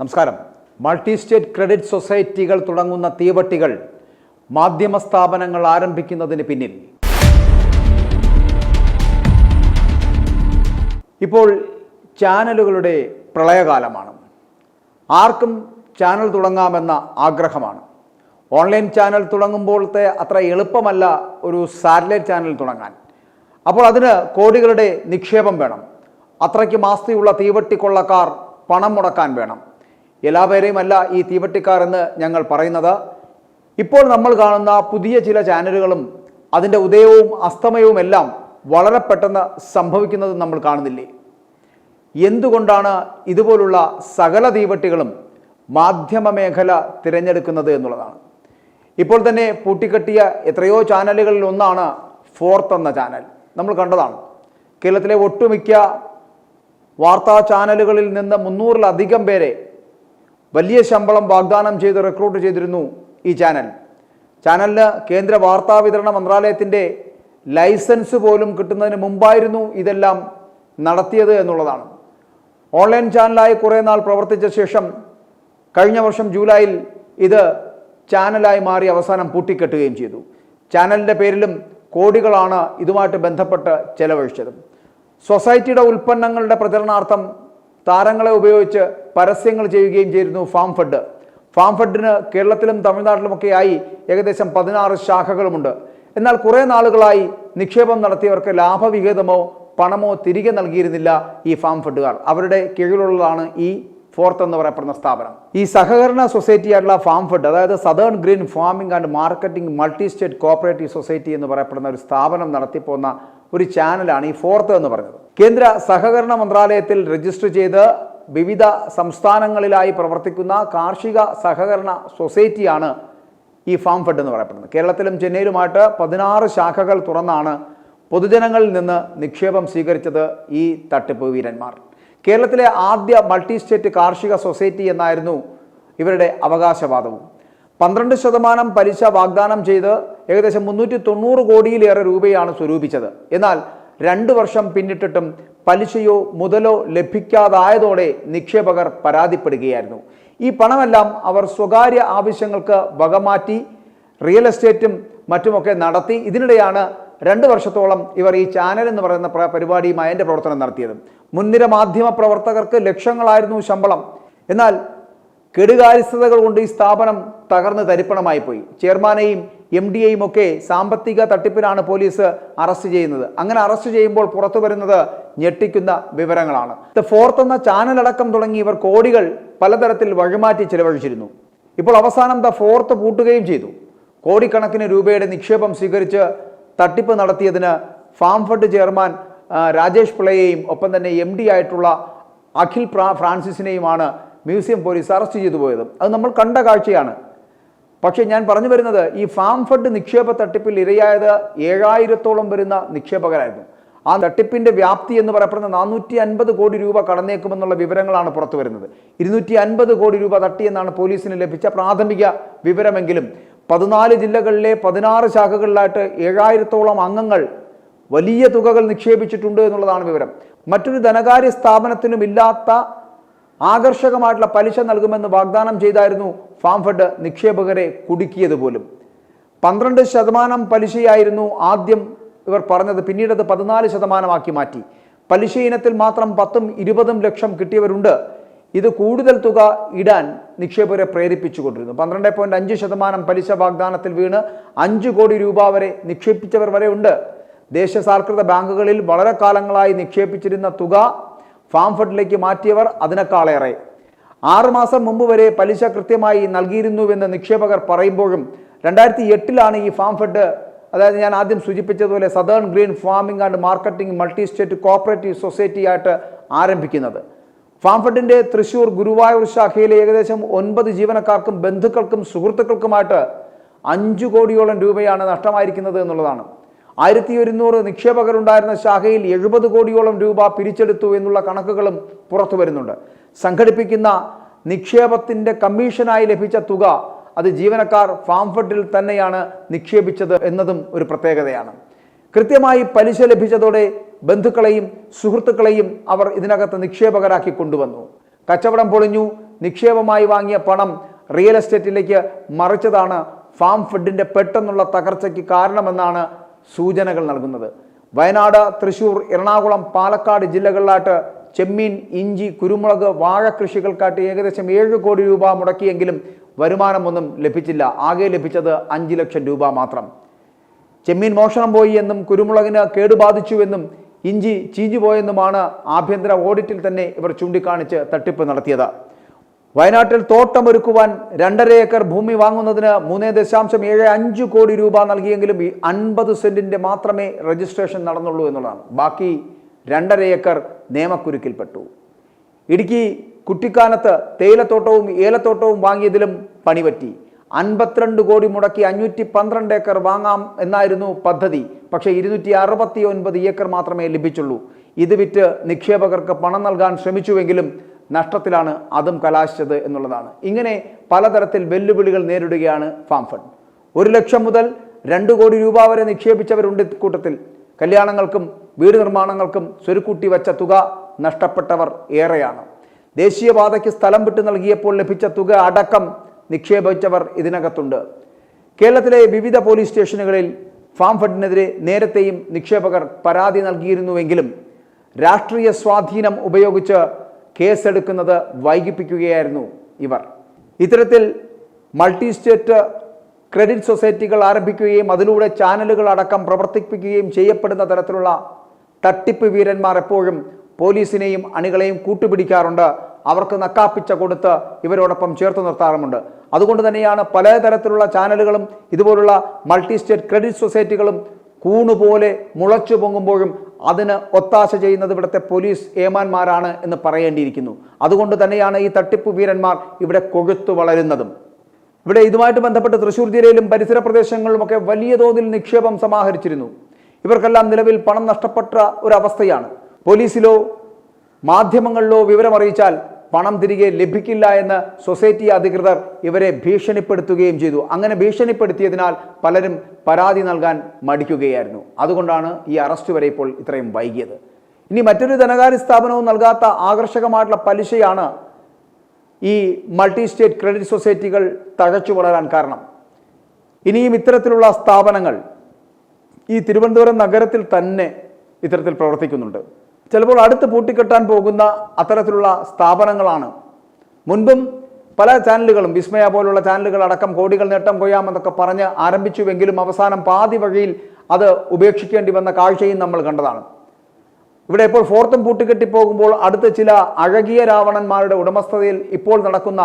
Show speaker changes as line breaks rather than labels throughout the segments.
നമസ്കാരം. Multi state credit സൊസൈറ്റികൾ തുടങ്ങുന്ന തീവട്ടികൾ മാധ്യമ സ്ഥാപനങ്ങൾ ആരംഭിക്കുന്നതിന് പിന്നിൽ. ഇപ്പോൾ ചാനലുകളുടെ പ്രളയകാലമാണ്. ആർക്കും ചാനൽ തുടങ്ങാമെന്ന ആഗ്രഹമാണ്. ഓൺലൈൻ ചാനൽ തുടങ്ങുമ്പോഴത്തെ അത്ര എളുപ്പമല്ല ഒരു സാറ്റലൈറ്റ് ചാനൽ തുടങ്ങാൻ. അപ്പോൾ അതിന് കോടികളുടെ നിക്ഷേപം വേണം. അത്രയ്ക്ക് മാസ്തിയുള്ള തീവട്ടിക്കൊള്ളക്കാർ പണം മുടക്കാൻ വേണം. എല്ലാവരെയും അല്ല ഈ തീവട്ടിക്കാർ എന്ന് ഞങ്ങൾ പറയുന്നത്. ഇപ്പോൾ നമ്മൾ കാണുന്ന പുതിയ ചില ചാനലുകളും അതിന്റെ ഉദയവും അസ്തമയവും എല്ലാം വളരെ പെട്ടെന്ന് സംഭവിക്കുന്നത് നമ്മൾ കാണുന്നില്ലേ? എന്തുകൊണ്ടാണ് ഇതുപോലുള്ള സകല തീവട്ടികളും മാധ്യമ മേഖല തിരഞ്ഞെടുക്കുന്നത് എന്നുള്ളതാണ്. ഇപ്പോൾ തന്നെ പൂട്ടിക്കെട്ടിയ എത്രയോ ചാനലുകളിൽ ഒന്നാണ് ഫോർത്ത് എന്ന ചാനൽ. നമ്മൾ കണ്ടതാണ്. കേരളത്തിലെ ഒട്ടുമിക്ക വാർത്താ ചാനലുകളിൽ നിന്ന് മുന്നൂറിലധികം പേരെ വലിയ ശമ്പളം വാഗ്ദാനം ചെയ്ത് റിക്രൂട്ട് ചെയ്തിരുന്നു ഈ ചാനൽ ചാനലിന് കേന്ദ്ര വാർത്താ വിതരണ മന്ത്രാലയത്തിന്റെ ലൈസൻസ് പോലും കിട്ടുന്നതിന് മുമ്പായിരുന്നു ഇതെല്ലാം നടത്തിയത് എന്നുള്ളതാണ്. ഓൺലൈൻ ചാനലായി കുറേ നാൾ പ്രവർത്തിച്ച ശേഷം കഴിഞ്ഞ വർഷം ജൂലൈയിൽ ഇത് ചാനലായി മാറി അവസാനം പൂട്ടിക്കെട്ടുകയും ചെയ്തു. ചാനലിന്റെ പേരിലും കോടികളാണ് ഇതുമായിട്ട് ബന്ധപ്പെട്ട് ചെലവഴിച്ചത്. സൊസൈറ്റിയുടെ ഉൽപ്പന്നങ്ങളുടെ പ്രചരണാർത്ഥം താരങ്ങളെ ഉപയോഗിച്ച് പരസ്യങ്ങൾ ചെയ്യുകയും ചെയ്തിരുന്നു ഫാം ഫഡ് ഫാം ഫഡിന് കേരളത്തിലും തമിഴ്നാട്ടിലുമൊക്കെയായി ഏകദേശം പതിനാറ് ശാഖകളുമുണ്ട്. എന്നാൽ കുറേ നാളുകളായി നിക്ഷേപം നടത്തിയവർക്ക് ലാഭവിഹിതമോ പണമോ തിരികെ നൽകിയിരുന്നില്ല ഈ ഫാം ഫഡുകാർ അവരുടെ കീഴിലുള്ളതാണ് ഈ ഫോർത്ത് എന്ന് പറയപ്പെടുന്ന സ്ഥാപനം. ഈ സഹകരണ സൊസൈറ്റി ആയിട്ടുള്ള ഫാം ഫഡ് അതായത് southern green farming and marketing multi state cooperative society എന്ന് പറയപ്പെടുന്ന ഒരു സ്ഥാപനം നടത്തിപ്പോന്ന ഒരു ചാനലാണ് ഈ ഫോർത്ത് എന്ന് പറയുന്നത് കേന്ദ്ര സഹകരണ മന്ത്രാലയത്തിൽ രജിസ്റ്റർ ചെയ്ത് വിവിധ സംസ്ഥാനങ്ങളിലായി പ്രവർത്തിക്കുന്ന കാർഷിക സഹകരണ സൊസൈറ്റിയാണ് ഈ ഫാം ഫെഡ് എന്ന് പറയപ്പെടുന്നത്. കേരളത്തിലും ചെന്നൈയിലുമായിട്ട് പതിനാറ് ശാഖകൾ തുറന്നാണ് പൊതുജനങ്ങളിൽ നിന്ന് നിക്ഷേപം സ്വീകരിച്ചത് ഈ തട്ടിപ്പ് വീരന്മാർ. കേരളത്തിലെ ആദ്യ മൾട്ടി സ്റ്റേറ്റ് കാർഷിക സൊസൈറ്റി എന്നായിരുന്നു ഇവരുടെ അവകാശവാദവും. പന്ത്രണ്ട് ശതമാനം പലിശ വാഗ്ദാനം ചെയ്ത് ഏകദേശം മുന്നൂറ്റി തൊണ്ണൂറ് കോടിയിലേറെ രൂപയാണ് സ്വരൂപിച്ചത്. എന്നാൽ രണ്ട് വർഷം പിന്നിട്ടിട്ടും പലിശയോ മുതലോ ലഭിക്കാതായതോടെ നിക്ഷേപകർ പരാതിപ്പെടുകയായിരുന്നു. ഈ പണമെല്ലാം അവർ സ്വകാര്യ ആവശ്യങ്ങൾക്ക് വകമാറ്റി റിയൽ എസ്റ്റേറ്റും മറ്റുമൊക്കെ നടത്തി. ഇതിനിടെയാണ് രണ്ട് വർഷത്തോളം ഇവർ ഈ ചാനൽ എന്ന് പറയുന്ന പ്ര- പരിപാടിയുമായി എന്റെ പ്രവർത്തനം നടത്തിയത്. മുൻനിര മാധ്യമ പ്രവർത്തകർക്ക് ലക്ഷങ്ങളായിരുന്നു ശമ്പളം. എന്നാൽ കെടുകാര്യസ്ഥതകൾ കൊണ്ട് ഈ സ്ഥാപനം തകർന്ന് തരിപ്പണമായി പോയി. ചെയർമാനെയും എം ഡി എയും ഒക്കെ സാമ്പത്തിക തട്ടിപ്പിനാണ് പോലീസ് അറസ്റ്റ് ചെയ്യുന്നത്. അങ്ങനെ അറസ്റ്റ് ചെയ്യുമ്പോൾ പുറത്തു വരുന്നത് ഞെട്ടിക്കുന്ന വിവരങ്ങളാണ്. ദ ഫോർത്ത് എന്ന ചാനൽ അടക്കം തുടങ്ങി ഇവർ കോടികൾ പലതരത്തിൽ വഴിമാറ്റി ചിലവഴിച്ചിരുന്നു. ഇപ്പോൾ അവസാനം ദ ഫോർത്ത് പൂട്ടുകയും ചെയ്തു. കോടിക്കണക്കിന് രൂപയുടെ നിക്ഷേപം സ്വീകരിച്ച് തട്ടിപ്പ് നടത്തിയതിന് ഫാം ഫണ്ട് ചെയർമാൻ രാജേഷ് പിള്ളയെയും ഒപ്പം തന്നെ എം ഡി ആയിട്ടുള്ള അഖിൽ ഫ്രാൻസിസിനെയുമാണ് മ്യൂസിയം പോലീസ് അറസ്റ്റ് ചെയ്തു പോയത്. അത് നമ്മൾ കണ്ട കാഴ്ചയാണ്. പക്ഷേ ഞാൻ പറഞ്ഞു വരുന്നത് ഈ ഫാം ഫണ്ട് നിക്ഷേപ തട്ടിപ്പിൽ ഇരയായത് ഏഴായിരത്തോളം വരുന്ന നിക്ഷേപകരായിരുന്നു. ആ തട്ടിപ്പിന്റെ വ്യാപ്തി എന്ന് പറയപ്പെടുന്ന നാനൂറ്റി അൻപത് കോടി രൂപ കടന്നേക്കുമെന്നുള്ള വിവരങ്ങളാണ് പുറത്തു വരുന്നത്. ഇരുന്നൂറ്റി അൻപത് കോടി രൂപ തട്ടിയെന്നാണ് പോലീസിന് ലഭിച്ച പ്രാഥമിക വിവരമെങ്കിലും പതിനാല് ജില്ലകളിലെ പതിനാറ് ശാഖകളിലായിട്ട് ഏഴായിരത്തോളം അംഗങ്ങൾ വലിയ തുകകൾ നിക്ഷേപിച്ചിട്ടുണ്ട് എന്നുള്ളതാണ് വിവരം. മറ്റൊരു ധനകാര്യ സ്ഥാപനത്തിനും ഇല്ലാത്ത ആകർഷകമായിട്ടുള്ള പലിശ നൽകുമെന്ന് വാഗ്ദാനം ചെയ്തായിരുന്നു ഫാംഫഡ് നിക്ഷേപകരെ കുടുക്കിയത് പോലും പന്ത്രണ്ട് ശതമാനം പലിശയായിരുന്നു ആദ്യം ഇവർ പറഞ്ഞത്. പിന്നീട് അത് പതിനാല് ശതമാനമാക്കി മാറ്റി. പലിശ ഇനത്തിൽ മാത്രം പത്തും ഇരുപതും ലക്ഷം കിട്ടിയവരുണ്ട്. ഇത് കൂടുതൽ തുക ഇടാൻ നിക്ഷേപകരെ പ്രേരിപ്പിച്ചുകൊണ്ടിരുന്നു. പന്ത്രണ്ട് പോയിന്റ് അഞ്ച് ശതമാനം പലിശ വാഗ്ദാനത്തിൽ വീണ് അഞ്ച് കോടി രൂപ വരെ നിക്ഷേപിച്ചവർ വരെ ഉണ്ട്. ദേശസാൽകൃത ബാങ്കുകളിൽ വളരെ കാലങ്ങളായി നിക്ഷേപിച്ചിരുന്ന തുക ഫാം ഫണ്ടിലേക്ക് മാറ്റിയവർ അതിനേക്കാളേറെ. ആറുമാസം മുമ്പ് വരെ പലിശ കൃത്യമായി നൽകിയിരുന്നുവെന്ന് നിക്ഷേപകർ പറയുമ്പോഴും രണ്ടായിരത്തി എട്ടിലാണ് ഈ ഫാം ഫണ്ട് അതായത് ഞാൻ ആദ്യം സൂചിപ്പിച്ചതുപോലെ southern green farming and marketing multi state cooperative society ആയിട്ട് ആരംഭിക്കുന്നത്. ഫാം ഫണ്ടിന്റെ തൃശൂർ ഗുരുവായൂർ ശാഖയിലെ ഏകദേശം ഒൻപത് ജീവനക്കാർക്കും ബന്ധുക്കൾക്കും സുഹൃത്തുക്കൾക്കുമായിട്ട് അഞ്ചു കോടിയോളം രൂപയാണ് നഷ്ടമായിരിക്കുന്നത് എന്നുള്ളതാണ്. ആയിരത്തി ഒരുന്നൂറ് നിക്ഷേപകരുണ്ടായിരുന്ന ശാഖയിൽ എഴുപത് കോടിയോളം രൂപ പിരിച്ചെടുത്തു എന്നുള്ള കണക്കുകളും പുറത്തു വരുന്നുണ്ട്. സംഘടിപ്പിക്കുന്ന നിക്ഷേപത്തിന്റെ കമ്മീഷനായി ലഭിച്ച തുക അത് ജീവനക്കാർ ഫാം ഫണ്ടിൽ തന്നെയാണ് നിക്ഷേപിച്ചത് എന്നതും ഒരു പ്രത്യേകതയാണ്. കൃത്യമായി പലിശ ലഭിച്ചതോടെ ബന്ധുക്കളെയും സുഹൃത്തുക്കളെയും അവർ ഇതിനകത്ത് നിക്ഷേപകരാക്കി കൊണ്ടുവന്നു. കച്ചവടം പൊളിഞ്ഞു നിക്ഷേപമായി വാങ്ങിയ പണം റിയൽ എസ്റ്റേറ്റിലേക്ക് മറിച്ചതാണ് ഫാം ഫെഡിന്റെ പെട്ടെന്നുള്ള തകർച്ചയ്ക്ക് കാരണമെന്നാണ് സൂചനകൾ നൽകുന്നത്. വയനാട് തൃശൂർ എറണാകുളം പാലക്കാട് ജില്ലകളിലായിട്ട് ചെമ്മീൻ ഇഞ്ചി കുരുമുളക് വാഴ കൃഷികൾക്കായിട്ട് ഏകദേശം ഏഴ് കോടി രൂപ മുടക്കിയെങ്കിലും വരുമാനമൊന്നും ലഭിച്ചില്ല. ആകെ ലഭിച്ചത് അഞ്ച് ലക്ഷം രൂപ മാത്രം. ചെമ്മീൻ മോഷണം പോയി എന്നും കുരുമുളകിന് കേടുബാധിച്ചുവെന്നും ഇഞ്ചി ചീഞ്ഞു പോയെന്നുമാണ് ആഭ്യന്തര ഓഡിറ്റിൽ തന്നെ ഇവർ ചൂണ്ടിക്കാണിച്ച് തട്ടിപ്പ് നടത്തിയത്. വയനാട്ടിൽ തോട്ടമൊരുക്കുവാൻ രണ്ടര ഏക്കർ ഭൂമി വാങ്ങുന്നതിന് മൂന്ന് ദശാംശം ഏഴ് അഞ്ച് കോടി രൂപ നൽകിയെങ്കിലും ഈ അൻപത് സെന്റിന്റെ മാത്രമേ രജിസ്ട്രേഷൻ നടന്നുള്ളൂ എന്നുള്ളതാണ്. ബാക്കി രണ്ടര ഏക്കർ നിയമക്കുരുക്കിൽപ്പെട്ടു ഇടുക്കി കുട്ടിക്കാനത്ത് തേയിലത്തോട്ടവും ഏലത്തോട്ടവും വാങ്ങിയതിലും പണിപറ്റി. അൻപത്തിരണ്ട് കോടി മുടക്കി അഞ്ഞൂറ്റി പന്ത്രണ്ട് ഏക്കർ വാങ്ങാം എന്നായിരുന്നു പദ്ധതി. പക്ഷേ ഇരുന്നൂറ്റി അറുപത്തി ഒൻപത് ഏക്കർ മാത്രമേ ലഭിച്ചുള്ളൂ. ഇത് വിറ്റ് നിക്ഷേപകർക്ക് പണം നൽകാൻ ശ്രമിച്ചുവെങ്കിലും നഷ്ടത്തിലാണ് അതും കലാശിച്ചത് എന്നുള്ളതാണ്. ഇങ്ങനെ പലതരത്തിൽ വെല്ലുവിളികൾ നേരിടുകയാണ് ഫാം ഫണ്ട് ഒരു ലക്ഷം മുതൽ രണ്ട് കോടി രൂപ വരെ നിക്ഷേപിച്ചവരുണ്ട് കൂട്ടത്തിൽ കല്യാണങ്ങൾക്കും വീട് നിർമ്മാണങ്ങൾക്കും സ്വരുക്കൂട്ടി വച്ച തുക നഷ്ടപ്പെട്ടവർ ഏറെയാണ്. ദേശീയപാതയ്ക്ക് സ്ഥലം വിട്ടു നൽകിയപ്പോൾ ലഭിച്ച തുക അടക്കം നിക്ഷേപിച്ചവർ ഇതിനകത്തുണ്ട്. കേരളത്തിലെ വിവിധ പോലീസ് സ്റ്റേഷനുകളിൽ ഫാം ഫണ്ടിനെതിരെ നേരത്തെയും നിക്ഷേപകർ പരാതി നൽകിയിരുന്നുവെങ്കിലും രാഷ്ട്രീയ സ്വാധീനം ഉപയോഗിച്ച് കേസെടുക്കുന്നത് വൈകിപ്പിക്കുകയായിരുന്നു ഇവർ. ഇത്തരത്തിൽ മൾട്ടി സ്റ്റേറ്റ് ക്രെഡിറ്റ് സൊസൈറ്റികൾ ആരംഭിക്കുകയും അതിലൂടെ ചാനലുകൾ അടക്കം പ്രവർത്തിപ്പിക്കുകയും ചെയ്യപ്പെടുന്ന തരത്തിലുള്ള തട്ടിപ്പ് വീരന്മാർ എപ്പോഴും പോലീസിനെയും അണികളെയും കൂട്ടുപിടിക്കാറുണ്ട്. അവർക്ക് നക്കാപ്പിച്ച കൊടുത്ത് ഇവരോടൊപ്പം ചേർത്ത് നിർത്താറുമുണ്ട്. അതുകൊണ്ട് തന്നെയാണ് പലതരത്തിലുള്ള ചാനലുകളും ഇതുപോലുള്ള മൾട്ടി സ്റ്റേറ്റ് ക്രെഡിറ്റ് സൊസൈറ്റികളും കൂണുപോലെ മുളച്ചു പൊങ്ങുമ്പോഴും അതിന് ഒത്താശ ചെയ്യുന്നത് ഇവിടുത്തെ പോലീസ് ഏമാന്മാരാണ് എന്ന് പറയേണ്ടിയിരിക്കുന്നു. അതുകൊണ്ട് തന്നെയാണ് ഈ തട്ടിപ്പ് വീരന്മാർ ഇവിടെ കൊഴുത്തു വളരുന്നതും. ഇവിടെ ഇതുമായിട്ട് ബന്ധപ്പെട്ട് തൃശ്ശൂർ ജില്ലയിലും പരിസര പ്രദേശങ്ങളിലുമൊക്കെ വലിയ തോതിൽ നിക്ഷേപം സമാഹരിച്ചിരുന്നു. ഇവർക്കെല്ലാം നിലവിൽ പണം നഷ്ടപ്പെട്ട ഒരവസ്ഥയാണ് പോലീസിലോ മാധ്യമങ്ങളിലോ വിവരമറിയിച്ചാൽ പണം തിരികെ ലഭിക്കില്ല എന്ന് സൊസൈറ്റി അധികൃതർ ഇവരെ ഭീഷണിപ്പെടുത്തുകയും ചെയ്തു. അങ്ങനെ ഭീഷണിപ്പെടുത്തിയതിനാൽ പലരും പരാതി നൽകാൻ മടിക്കുകയായിരുന്നു. അതുകൊണ്ടാണ് ഈ അറസ്റ്റ് വരെ ഇപ്പോൾ ഇത്രയും വൈകിയത്. ഇനി മറ്റൊരു ധനകാര്യ സ്ഥാപനവും നൽകാത്ത ആകർഷകമായിട്ടുള്ള പലിശയാണ് ഈ മൾട്ടി സ്റ്റേറ്റ് ക്രെഡിറ്റ് സൊസൈറ്റികൾ തഴച്ചു വളരാൻ കാരണം. ഇനിയും ഇത്തരത്തിലുള്ള സ്ഥാപനങ്ങൾ ഈ തിരുവനന്തപുരം നഗരത്തിൽ തന്നെ ഇത്തരത്തിൽ പ്രവർത്തിക്കുന്നുണ്ട്. ചിലപ്പോൾ അടുത്ത് പൂട്ടിക്കെട്ടാൻ പോകുന്ന അത്തരത്തിലുള്ള സ്ഥാപനങ്ങളാണ്. മുൻപും പല ചാനലുകളും വിസ്മയ പോലുള്ള ചാനലുകൾ അടക്കം കോടികൾ നേട്ടം കൊയ്യാമെന്നൊക്കെ പറഞ്ഞ് ആരംഭിച്ചുവെങ്കിലും അവസാനം പാതി വഴിയിൽ അത് ഉപേക്ഷിക്കേണ്ടി വന്ന കാഴ്ചയും നമ്മൾ കണ്ടതാണ്. ഇവിടെ ഇപ്പോൾ ഫോർത്തും പൂട്ടിക്കെട്ടി പോകുമ്പോൾ അടുത്ത ചില അഴകിയ രാവണന്മാരുടെ ഉടമസ്ഥതയിൽ ഇപ്പോൾ നടക്കുന്ന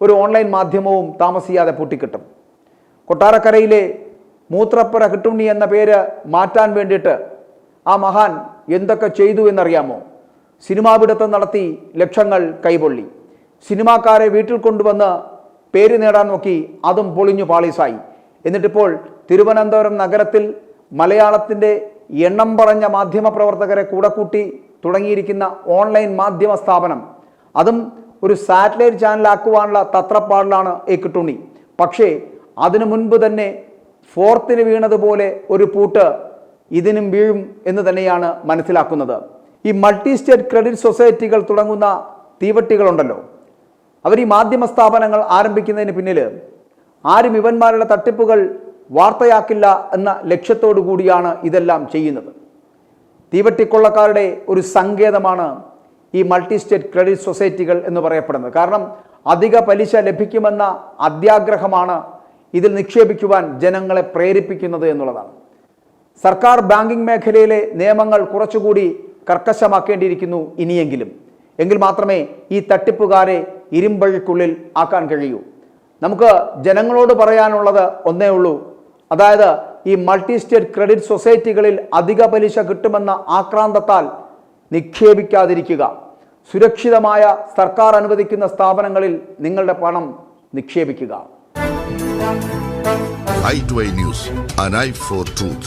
ഒരു ഓൺലൈൻ മാധ്യമവും താമസിയാതെ പൂട്ടിക്കെട്ടും. കൊട്ടാരക്കരയിലെ മൂത്രപ്പുര കിട്ടുണ്ണി എന്ന പേര് മാറ്റാൻ വേണ്ടിയിട്ട് ആ മഹാൻ എന്തൊക്കെ ചെയ്തു എന്നറിയാമോ? സിനിമാ പിടുത്തം നടത്തി ലക്ഷങ്ങൾ കൈപൊള്ളി. സിനിമാക്കാരെ വീട്ടിൽ കൊണ്ടുവന്ന് പേര് നേടാൻ നോക്കി അതും പൊളിഞ്ഞു പാളീസായി. എന്നിട്ടിപ്പോൾ തിരുവനന്തപുരം നഗരത്തിൽ മലയാളത്തിന്റെ എണ്ണം പറഞ്ഞ മാധ്യമ പ്രവർത്തകരെ കൂടെ കൂട്ടി തുടങ്ങിയിരിക്കുന്ന ഓൺലൈൻ മാധ്യമ സ്ഥാപനം. അതും ഒരു സാറ്റലൈറ്റ് ചാനലാക്കുവാനുള്ള തത്രപ്പാടിലാണ് ഈ കിട്ടുണ്ണി പക്ഷേ അതിനു മുൻപ് തന്നെ ഫോർത്തിന് വീണതുപോലെ ഒരു പൂട്ട് ഇതിനും വീഴും എന്ന് തന്നെയാണ് മനസ്സിലാക്കുന്നത്. ഈ മൾട്ടി സ്റ്റേറ്റ് ക്രെഡിറ്റ് സൊസൈറ്റികൾ തുടങ്ങുന്ന തീവട്ടികളുണ്ടല്ലോ. അവർ ഈ മാധ്യമ സ്ഥാപനങ്ങൾ ആരംഭിക്കുന്നതിന് പിന്നിൽ ആരും ഇവന്മാരുടെ തട്ടിപ്പുകൾ വാർത്തയാക്കില്ല എന്ന ലക്ഷ്യത്തോടു കൂടിയാണ് ഇതെല്ലാം ചെയ്യുന്നത്. തീവട്ടിക്കൊള്ളക്കാരുടെ ഒരു സങ്കേതമാണ് ഈ മൾട്ടി സ്റ്റേറ്റ് ക്രെഡിറ്റ് സൊസൈറ്റികൾ എന്ന് പറയപ്പെടുന്നത്. കാരണം അധിക പലിശ ലഭിക്കുമെന്ന അത്യാഗ്രഹമാണ് ഇതിൽ നിക്ഷേപിക്കുവാൻ ജനങ്ങളെ പ്രേരിപ്പിക്കുന്നത് എന്നുള്ളതാണ്. സർക്കാർ ബാങ്കിംഗ് മേഖലയിലെ നിയമങ്ങൾ കുറച്ചുകൂടി കർക്കശമാക്കേണ്ടിയിരിക്കുന്നു ഇനിയെങ്കിലും. എങ്കിൽ മാത്രമേ ഈ തട്ടിപ്പുകാരെ ഇരുമ്പഴിക്കുള്ളിൽ ആക്കാൻ കഴിയൂ. നമുക്ക് ജനങ്ങളോട് പറയാനുള്ളത് ഒന്നേ ഉള്ളൂ. അതായത് ഈ മൾട്ടി സ്റ്റേറ്റ് ക്രെഡിറ്റ് സൊസൈറ്റികളിൽ അധിക പലിശ കിട്ടുമെന്ന ആക്രാന്തത്താൽ നിക്ഷേപിക്കാതിരിക്കുക. സുരക്ഷിതമായ സർക്കാർ അനുവദിക്കുന്ന സ്ഥാപനങ്ങളിൽ നിങ്ങളുടെ പണം നിക്ഷേപിക്കുക.
I news an eye for truth.